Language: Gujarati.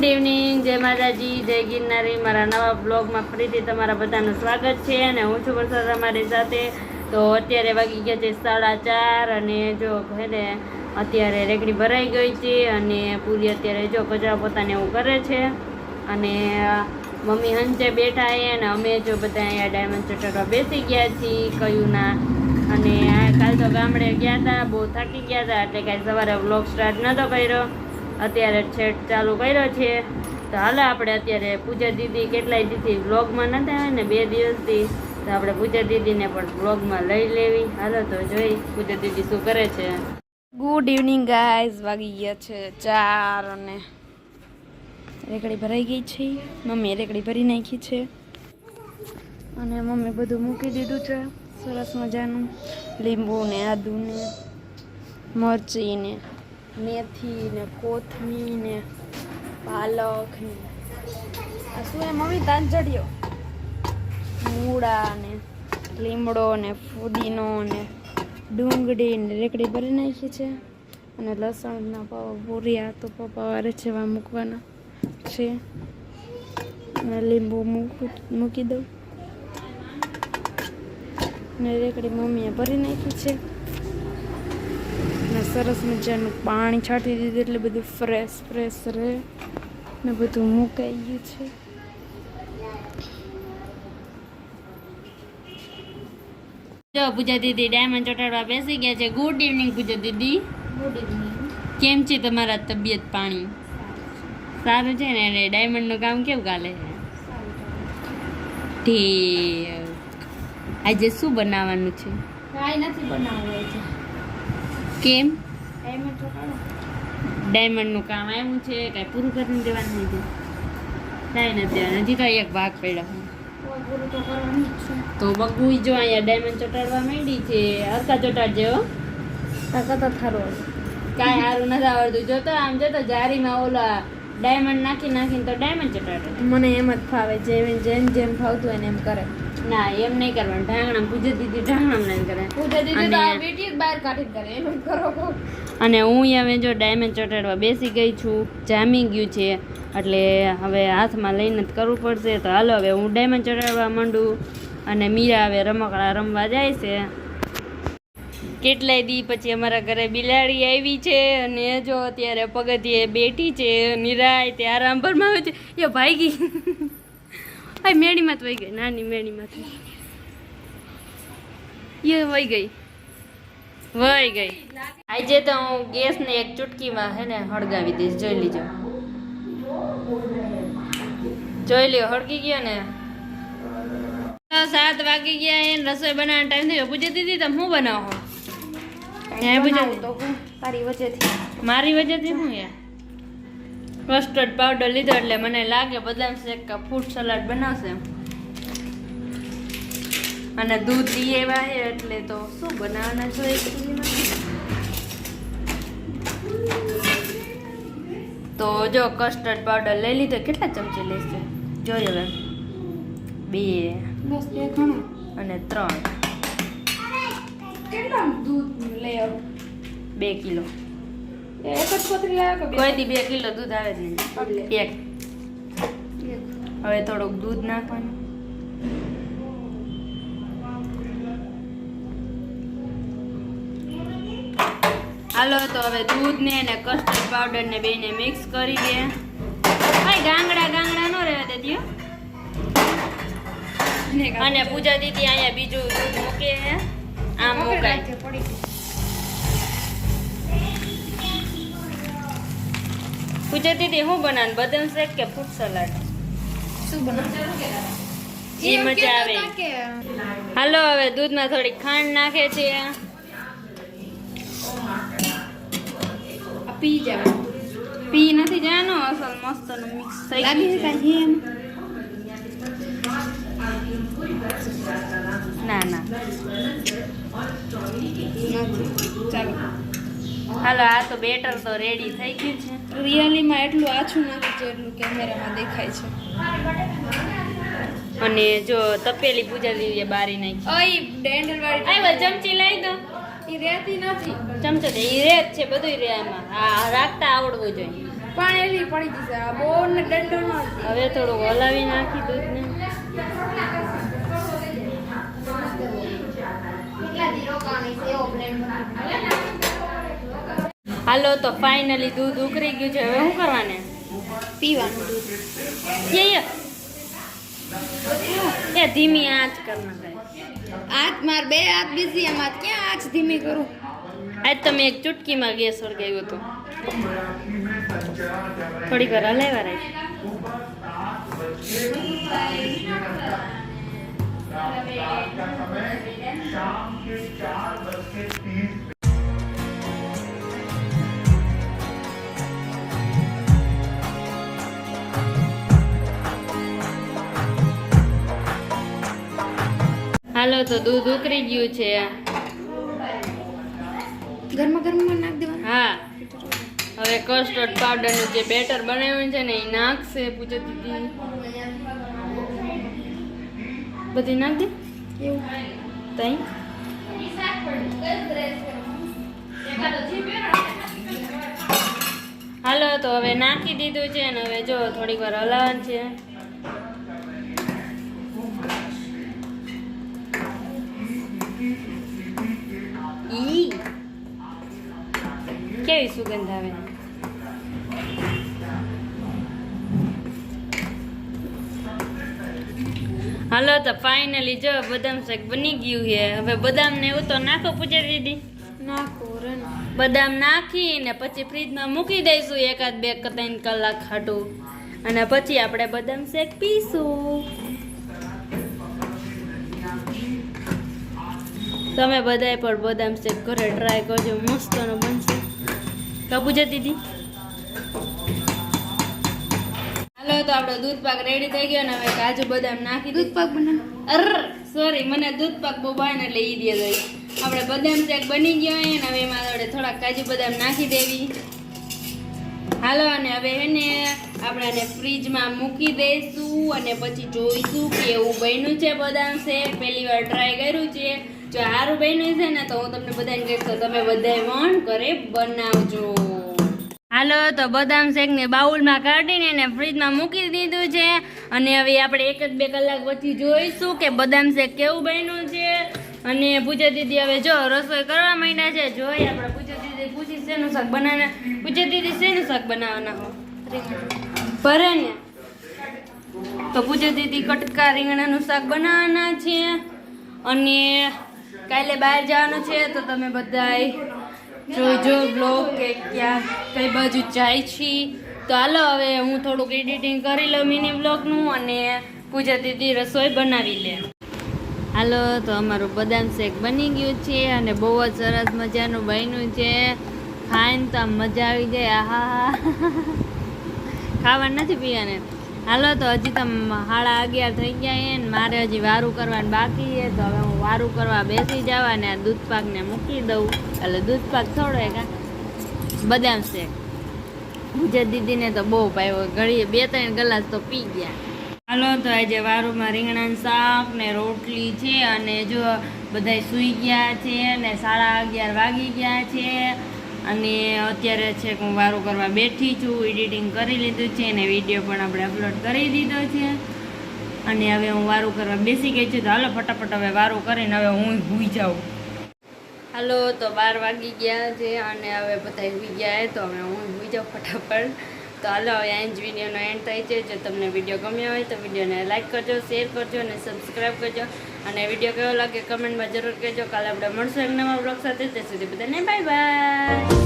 ગુડ ઇવનિંગ, જય માતાજી, જય ગિરનારી. મારા નવા બ્લોગમાં ફરીથી તમારા બધાનું સ્વાગત છે અને હું છું વરસાદ અમારી સાથે. તો અત્યારે વાગી ગયા છે સાડા ચાર અને જો હે અત્યારે રેકડી ભરાઈ ગઈ છે અને પૂરી અત્યારે જો કચરા પોતાને એવું કરે છે. અને મમ્મી હંચે બેઠા એ અને અમે જો બધા અહીંયા ડાયમંડ ચટાડવા બેસી ગયા છીએ કયું ના અને કાલ તો ગામડે ગયા હતા બહુ થાકી ગયા હતા એટલે કાંઈ સવારે વ્લોગ સ્ટાર્ટ નહોતો કર્યો. અત્યારે છેટ ચાલુ કર્યો છે. તો હાલો આપણે અત્યારે પૂજા દીદી કેટલાય દીદી વ્લોગમાં નથી આવે ને, બે દિવસથી. તો આપણે પૂજા દીદીને પણ વ્લોગમાં લઈ લેવી. હાલો તો જોઈ પૂજા દીદી શું કરે છે. ગુડ ઇવનિંગ ગાઈઝ વાગી ગયા છે ચાર અને રેકડી ભરાઈ ગઈ છે. મમ્મીએ રેકડી ભરી નાખી છે. અને મમ્મી બધું મૂકી દીધું છે. સરસ મજાનું લીંબુ ને આદુ ને મરચી ને મેથી ને કોથમી ને પાલક ને આ શું એ મમ્મી તાંજળીઓ મૂળા ને લીમડો ને ફુદીનો ને ડુંગળી ને રેકડી ભરી નાખી છે. અને લસણના પાવા ભૂર્યા તો પપ્પા છે મૂકવાના છે. અને લીંબુ મૂકું, મૂકી દઉં. ને રેકડી મમ્મીએ ભરી નાખી છે. ને સરસ મજાનું પાણી છાંટી દીધું એટલે બધું ફ્રેશ ફ્રેશ રહે. ને બધું મુકાઈ ગયું છે. જો પૂજા દીદી ડાયમંડ ચોટાડવા બેસી ગયા છે. ગુડ ઇવનિંગ પૂજા દીદી. ગુડ ઇવનિંગ કેમ છે તમારા તબિયત પાણી? સારું છે ને? અને ડાયમંડનું કામ કેવું ચાલે છે ઠીક. આજે શું બનાવવાનું છે? કાંઈ નથી બનાવવાનું. છે કેમ? ડાયમંડ ડાયમંડનું કામ આવ્યું છે કાંઈ પૂરું કરીને દેવાનું નથી. કાંઈ નથી દેવાનું. હજી તો એક ભાગ પડ્યો. તો બગુઈ જો અહીંયા ડાયમંડ ચોટાડવા માંડી છે હરકા ચોટાડજે હો. તો થારો કાંઈ સારું નથી આવડતું. જો તો આમ જો તો જારીમાં ઓલા ડાયમંડ નાખી નાખીને તો ડાયમંડ ચટાડે. મને એમ જ ફાવે જેમ જેમ જેમ ફાવતું હોય ને એમ કરે. ના એમ નહીં કરવાનું. ઢાંગણા પૂજા દીદી ઢાંગણા નહીં કરે. પૂજા દીદી તો બેટી બહાર કાઢી કરે એમ કરો. અને હું હવે જો ડાયમંડ ચોટાડવા બેસી ગઈ છું જામી ગયું છે. એટલે હવે હાથમાં લઈને જ કરવું પડશે. તો હાલો હવે હું ડાયમંડ ચોટાડવા માંડું અને મીરા હવે રમકડા રમવા જાય છે. કેટલાય દી પછી અમારા ઘરે બિલાડી આવી છે અને જો અત્યારે પગથિયે બેઠી છે નિરાય તે આરામ પરમાં આવે છે. એ ભાઈ ગઈ. આ મેળીમાં તો વહી ગઈ નાની મેળીમાંથી. એ વહી ગઈ. વહી ગઈ. આજે તો હું ગેસને એક ચૂટકીમાં હે ને હળગાવી દઈશ જોઈ લીજો. જોઈ લ્યો હળગી ગયો ને. સાત વાગી ગયા એને રસોઈ બનાવવાનો ટાઈમ થયો. પૂછી દીધી તમે શું બનાવો? હે તો હું. તારી મારી વજહથી શું યાર કસ્ટર્ડ પાવડર લીધો એટલે મને લાગે બદામ શેક કા ફ્રૂટ સલાડ બનાવશે. અને દૂધ લઈ આવ્યા છે એટલે તો શું બનાવવાના એકચુલીમાં તો જો કસ્ટર્ડ પાવડર લઈ લીધો કેટલા ચમચી લેશે જોઈએ હવે બે અને ત્રણ. બે કિલો. એક જ પતરી લાવ્યો કે કોઈ દી બે કિલો દૂધ આવે જ નહીં એક. હવે થોડુંક દૂધ નાખવાનું. હાલો તો હવે દૂધ ને અને કસ્ટર્ડ પાવડર ને બેને મિક્સ કરી દે. ભાઈ ગાંગડા ગાંગડા નો રહેવા દેતી. અને પૂજા દીદી અહીંયા બીજું દૂધ મૂકે આમ મુકાય. પૂજા દીદી શું બનાવું? બદામ શેક કે ફ્રૂટ સલાડ? શું બનાવું? ઈ મજા આવે. હાલો હવે દૂધમાં થોડી ખાંડ નાખે છે. પી જાવ. પી નથી જવાનો અસલ મસ્ત મિક્સ થઈ ગયું. ના ના. ચાલો. હાલો આ તો બેટર તો રેડી થઈ ગયું છે. રિયલીમાં એટલું આછું નથી જેટલું કેમેરામાં દેખાય છે. અને જો તપેલી પૂજા દીદીએ બારી નાખી. ઓય ડેન્ડલ વાળી આવ્યો ચમચી લઈ દો. એ રહેતી નથી. ચમચો દે ઈ રે જ છે બધું રે એમાં હા રાખતા આવડવું જોઈએ. પણ એલી પડી જશે આ બહુ ને ડંડો નો હવે થોડું હલાવી નાખી દૂધને. હાલો તો ફાઇનલી દૂધ ઉકરી ગયું છે હવે શું કરવાને પીવાનું દૂધ એ ધીમી આંચ કરના આંચ માર બે હાથ બીજી એમાં ક્યાં આંચ ધીમી કરું આજ તમે એક ચુટકીમાં ગેસ સળગાવ્યો હતો થોડીક વાર હલાવ્યા રાખી હાલો તો દૂધ ઉકળી ગયું છે. ગરમા ગરમા નાખ દેવા હા. હવે કસ્ટર્ડ પાવડરનું જે બેટર બનાવ્યું છે ને એ નાખશે પૂજા દીદી. બધી નાખ દે. એવું. તઈ. હાલો તો હવે નાખી દીધું છે ને હવે જો થોડીક વાર હલાવવાનું છે. કેવી સુગંધ આવે હાલો તો ફાઇનલી જો બદામ શાક બની ગયું છે. હવે બદામ ને એવું તો નાખો પૂજા દીદી. નાખો બદામ નાખીને પછી ફ્રીજમાં મૂકી દઈશું એકાદ બે ત્રણ કલાક ખાટું અને પછી આપણે બદામ શેક પીશું. તમે બધાય પણ બદામ શેક ઘરે ટ્રાય કરજો. મસ્તનો બનશે. કપૂજા દીદી હાલો તો આપણો દૂધ પાક રેડી થઈ ગયો ને હવે કાજુ બદામ નાખી દૂધ પાક બનાવ. અર સોરી મને દૂધ પાક બહુ ભાવે ને એટલે ઈ દે દઈ આપણે બદામ શેક બની ગયો હોય ને હવે એમાં આપણે થોડાક કાજુ બદામ નાખી દેવી. હાલો અને હવે હે ને આપણે ફ્રીજમાં મૂકી દઈશું અને પછી જોઈશું કે એવું બન્યું છે બદામ શેક. પહેલી વાર ટ્રાય કર્યું છે. જો સારું બન્યું છે ને તો હું તમને બધાને કહીશ તો તમે બધાય વણ ઘરે બનાવજો. હાલો, તો બદામ શેકને બાઉલમાં કાઢીને એને ફ્રીજમાં મૂકી દીધું છે. અને હવે આપણે એક જ બે કલાક પછી જોઈશું કે બદામ શેક કેવું બન્યું છે. અને પૂજા દીદી હવે જો રસોઈ કરવા માંડ્યા છે. જોઈ આપણે પૂજા દીદી પૂછી શેનું શાક બનાવવાના પૂજા દીદી શેનું શાક બનાવવાના હો? ભરે ને. તો પૂજા દીદી કટકા રીંગણાનું શાક બનાવવાના છે. અને કાલે બહાર જવાનું છે તો તમે બધાય જોજો બ્લોગ કે ક્યાં કઈ બાજુ જાય છી. તો હાલો હવે હું થોડુંક એડિટિંગ કરી લઉં મિની બ્લોગનું અને પૂજા દીદી રસોઈ બનાવી લે. હાલો, તો અમારું બદામ શેક બની ગયું છે અને બહુ જ સરસ મજાનું બન્યું છે. ખાઈને તો આમ મજા આવી જાય આહા ખાવાનું નથી પીવાને. હાલો, તો હજી તો સાડા અગિયાર થઈ ગયા છે મારે હજી વારું કરવાનું બાકી છે. તો હવે હું વારું કરવા બેસી જવા ને આ દૂધ પાકને મૂકી દઉં. એટલે દૂધ પાક થોડો એક બદામ શેક પૂજા દીદીને તો બહુ પાયો ઘડીએ બે ત્રણ ગ્લાસ તો પી ગયા. હાલો, તો આજે વારુમાં રીંગણાનું શાક ને રોટલી છે અને જો બધાય સૂઈ ગયા છે ને સાડા અગિયાર વાગી ગયા છે. અને અત્યારે છે હું વારું કરવા બેઠી છું એડિટિંગ કરી લીધું છે અને વીડિયો પણ આપણે અપલોડ કરી દીધો છે. અને હવે હું વારું કરવા બેસી ગઈ છું, તો હાલો ફટાફટ હવે વારું કરીને હવે હું ભૂઈ જાઉં. હાલો, તો બાર વાગી ગયા છે અને હવે બધા ભૂઈ ગયા તો હવે હું ભૂઈ જાઉં ફટાફટ. તો હાલો, હવે આ જ વિડીયોનો એન્ડ થાય છે. જો તમને વીડિયો ગમ્યો હોય તો વિડીયોને લાઇક કરજો શેર કરજો અને સબસ્ક્રાઈબ કરજો. અને વીડિયો કેવો લાગે કમેન્ટમાં જરૂર કહેજો. કાલે આપણે મળશું એક નવા બ્લોગ સાથે. ત્યાં સુધી બધાને બાય બાય